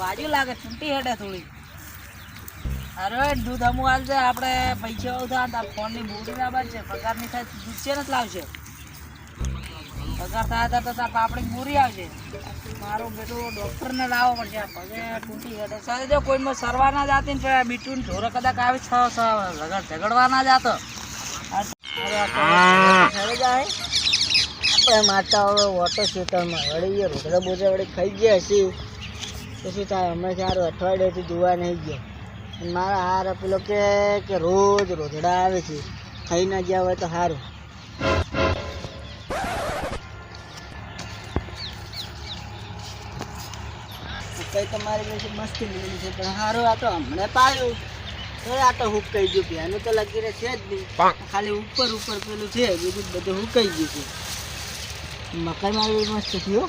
વાજુ લાગે, છૂટી હેડે થોડી. અરે, દૂધ અમુક હાલશે આપણે પૈસા ઉધા તાર ફોનની બુરી ના બનશે પગારની થાય દૂધ છે ને લાવશે પગાર થાય તો તાર પાપડી મૂરી આવશે. મારું બેટું ડોક્ટરને લાવવો પડશે પગે તૂટી હેડે. સાહેબ, જો કોઈમાં સરવા ના જાતી ને બીટું ઢોરો કદાચ આવે, છ છ ઝઘડવા ના જાતો. અરે જાય. માતા હવે વોટર શૂટરમાં વળી ગયો રોટલા બોજા વળી ખાઈ ગયા હશે તો શું થાય હમણાં સારું અઠવાડિયાથી જોવા નહીં ગયો. મારા હાર પેલો કે કે રોજ રોજડા આવે છે. ખાઈ ના ગયા હોય તો સારું કઈ તમારી પાસે મસ્તી મિલી છે પણ સારું આ તો હમણાં પાડ્યું. તો આ તો હુકાઈ ગયું પેલું તો લગી રહે છે જ નહીં. ખાલી ઉપર ઉપર પેલું છે બીજું બધું હુકાઈ ગયું છે. મકાઈ મારી મસ્ત થયો.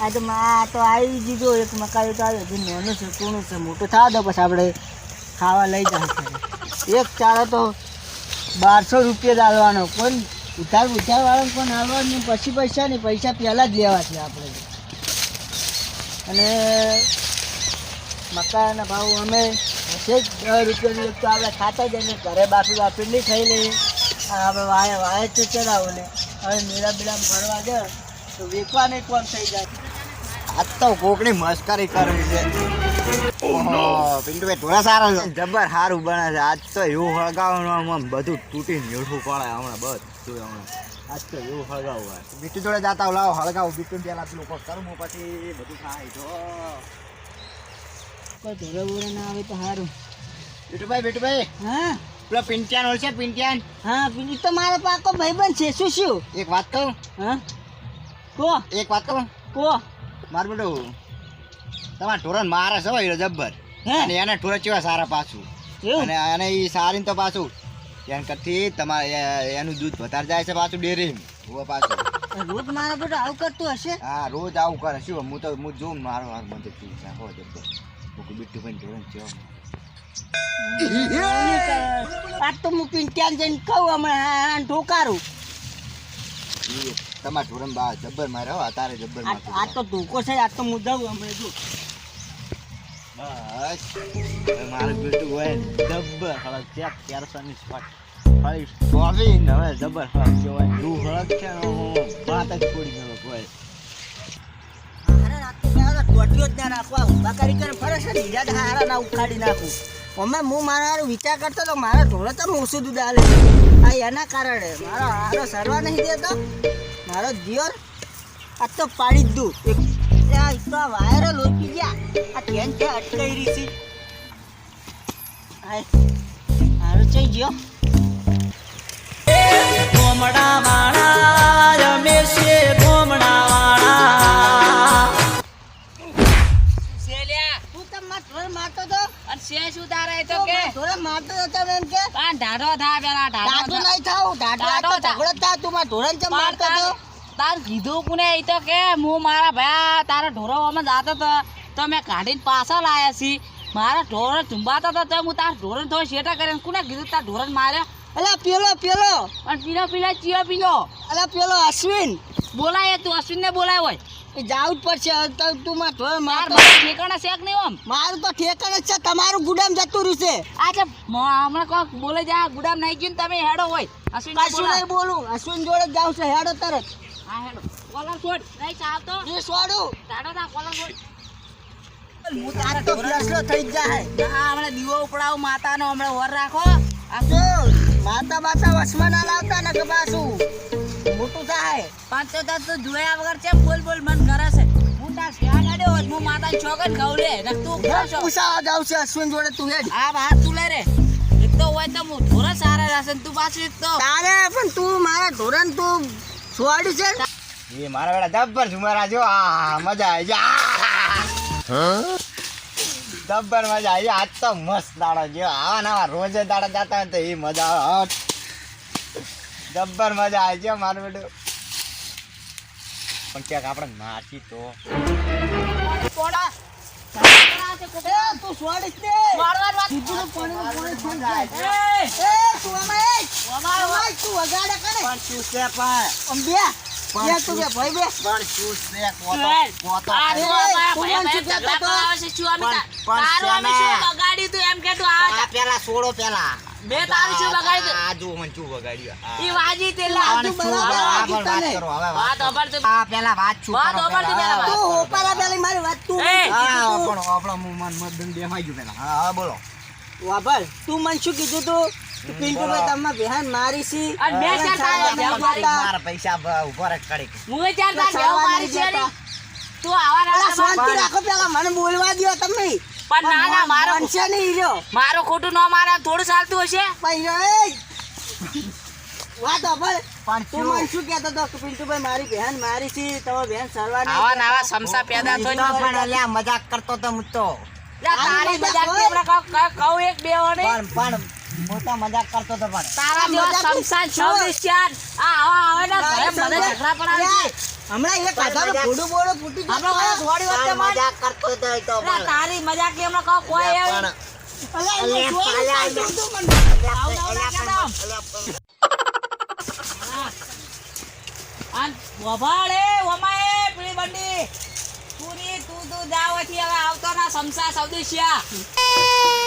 આ તો આ તો આવી દીધો એક મકાઈ તો આવ્યો હજી નાનો છે કોનું છે, મોટું થવા દો પછી આપણે ખાવા લઈ જાય એક ચારો તો બારસો રૂપિયા જ આલવાનો કોઈ ઉધાર ઉધાર વાળો પણ હાલવાનું પછી પૈસા નહીં, પૈસા પહેલાં જ લેવા છે આપણે. અને મકાઈના ભાવ અમે હશે જ દસ રૂપિયાની એક તો આપણે ખાતા જઈને ઘરે બાફી બાફી નહીં ખાઈ લઈએ. આપણે વાય વાય તો ચડાવો ને. હવે મેળા ફરવા જાય તો વેચવાને કોણ થઈ જાય? આજ તો કોકની મસ્કરી કરવી છે. પિન્ટુભાઈ થોડા સારા છે. જબર સારું બને છે. આજ તો એવું હળગાવવાનું બધું તૂટીને મીઠું પડે હમણાં બધું હમણાં. આજ તો એવું હળગાવું હોય. બીટુ જોડે જાતા લાવો હળગાવું. બીટુ પેલા પેલું પછી બધું થાય. તો કોઈ ધોરે બોરે ના આવે તો સારું બીટુભાઈ બીટુભાઈ હા? પેલો પિંટિયાન છે પિંટિયાન. હા પેલી તો મારો પાકો ભાઈબંધ છે. શું શું એક વાત કહું? હા? કો એક વાત કહું? કો માર બેટો તમારા ઢોરણ મારે છે ભાઈ જબ્બર. અને એને ઢોર ચેવા સારા પાછું. અને અને એ સારી તો પાછું. એન કરતી તમારે એનું દૂધ વધારે જાય છે પાછું ડેરી હું પાછું. રોજ મારા બેટો આવું કરતું હશે? હા રોજ આવું કરે. શું હું તો હું જોઉં મારો હાર મને જાય હો જબ્બર. હું બીટું ભાઈ ઢોરણ છે આજ તો હું પિંટ્યાન જઈને કહું હમણાં ઠોકારું ઈ ઢોરણ બા જબ્બર મારે હો તારે જબ્બર આ આ તો ધોકો છે આજ તો હું દઉં હમણાં જો. બસ. મારું બેટું હોય જબ્બર હવે ચેક તેરસોની સ્પોટ. ખાલી સોવી હવે જબ્બર હળક કહેવાય રૂ હળક છે હું વાત જ છોડી ગયો કોઈ હારા રાતે પહેલા ટોટીઓ જ ના નાખવા ઊભા કરી ફરસ હારા ના ઉખાડી નાખું. અમે હું મારા વિચાર કરતો તો મારા ઢોળે તો ઓછું દૂધ આલે આ એના કારણે મારો હારો સરવા નહીં દેતો. મારો દિયોર આ તો પાડી જ દઉં. એક તો વાયરો લોચી ગયા. આ ટ્રેન છે અટકાઈ રહી છે? હારો ચઈ ગયો. કોમડા વાળા ઢાઢો થા પેલા ઢાઢો નહીં દાદુ તો ઝઘડો થા તું મારા ધોરણ ચમ મારતો હતો? તાર- કીધું કોને એ તો કે હું મારા ભાઈ તારા ઢોરો અમે જાતો તો તો મેં કાઢીને પાછા લાયા છી. મારા ઢોરણ ચુંબાતો તો તો હું તાર ઢોરણ થોડો શેટા કરીને કોને કીધું તાર ઢોરણ માર્યો? અલા પેલો પેલો. પણ પીલો પીલો ચિયો પીલો. અલા પેલો અશ્વિન. બોલાય તું અશ્વિનને બોલાય હોય. જાવું જ પડશે. તો તું મારા તો ઠેકાણા શેક નહીં આમ મારું તો ઠેકાણ જ છે. તમારું ગુડામ જતું રહ્યું છે. હમણાં કોક બોલે જા ગુડામ નહીં ગયું તમે હેડો હોય. અશ્વિન કશું નહીં બોલું. અશ્વિન જોડે જ જાઉં છે હેડો તરત. હા હેડો. કોલર છોડ. નહીં ચાલતો એ છોડું. ટાડો ના કોલર છોડ. હું તારે તો ફેસલો થઈ જ જાય. ના હમણાં દીવો ઉપડાવ માતાનો હમણાં વર રાખો. આ જો માતા બાતા વસમાં ના લાવતા ને કે પાછું. મોટું થાય. પાંચ તો તાર તું જોયા વગર છે બોલ બોલ મન કરે છે. હું તાર શ્યા ગાડ્યો હોત હું માતા છોકન ખાવ લે. રખતું ખાવ છો છે અશ્વિન જોડે તું હેડ. બહાર તું લે રે. એક તો હોય તો હું થોડા સારા રહેશે તું પાછું એક તો. તારે પણ તું મારા ધોરણ તું છોડ્યું છે? એ મારા બેટા જબ્બર ઝુમારા જો. આ મજા આવી જાય જબ્બર મજા આવી આજ તો મસ્ત દાડો જો આવા નવા રોજે દાડા જતા હોય તો એ મજા આવે. જબ્બર મજા આવી છે મારું બેટું પણ ક્યાંક આપણે નાચી તો. પેલા છોડો પેલા. મેં તારું શું બગાડ્યું તું? આ જો મન શું બગાડ્યું ઈ વાજી તે તું બરાબર વાત તને. કરો, હવે વાત કરો. તું. આ પેલા વાત છું વાત અભર તું પેલા? પેલા તું હા, ઓપારા પેલી મારી વાત તું હા, પણ આપણો મન મત દંડ દેખાઈ ગયું પેલા હા બોલો વાભળ, તું મન શું કીધું તું કે પિન્ટુભાઈ તમે બહેન મારી સી અને મેં સારા તારા મારી? પૈસા ઊભો કડી હું ચાર તાર મારી નહીં છે દેતા. ને. તું આવા શાંતિ રાખો પેલા મને બોલવા દ્યો તમે પણ ના ના મારો માનશે નહીં રહ્યો મારો ખોટું ન મારા થોડું ચાલતું હશે વાત. પણ તું મન શું કહેતો તો પિન્ટુભાઈ મારી બહેન મારી છે તમે બહેન સરવાની આવા નાવા સમસા પેદા થઈ પણ અલ્યા મજાક કરતો તો હું તો તારી મજાક. હમણાં કહું- કહું- એક બે હોને. પણ પણ મોટા મજાક કરતો તો પણ તારા જેવા મજાક સમસાન શું? આ આવા આવે ને મને ઝઘડા પડાવે છે. હમણાં એક હાથાનું મજાક- ઘોડું ફૂટી જતું. આપણો થોડી વખતે મજાક કરતો તો તો તારી મજાક એ હમણાં કહો કોઈ અલા, તું ની, વચ્ચે હવે આવતો ના સમસા સૌદેશિયા.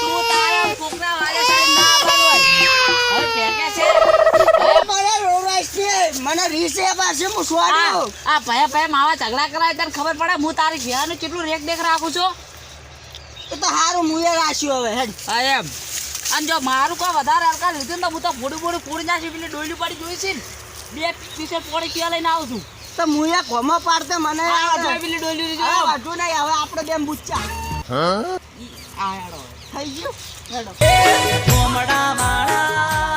તું તારા કોકના વાલે સાઈડ ના આવવાનું હવે ફેંકે છે. મને રોવાય છે. મને રીસ હું આ સ્વાડ્યો. આ ભયા ભયા માવા ઝઘડા કરાય તને ખબર પડે હું તારી ઘેરાનું કેટલું રેક દેખ રાખું છું એ તો સારું મુએ રાખ્યું હવે હેડ હા એમ અને જો મારું કોઈ વધારે હલકા લીધું ને તો હું તો ભૂડું ભૂડું ફોડી નાખી પેલી ડોયલી પડી જોઈ છે ને બે પીસે પોણી ક્યાં લઈને આવું છું તો મુયા ઘોમો પાડતે મને આ પેલી ડોલી લીધી હવે જો. નહીં હવે આપણે બેમ બુચ્ચા. હા. થઈ ગયું? હેડો. ગોમડા માળા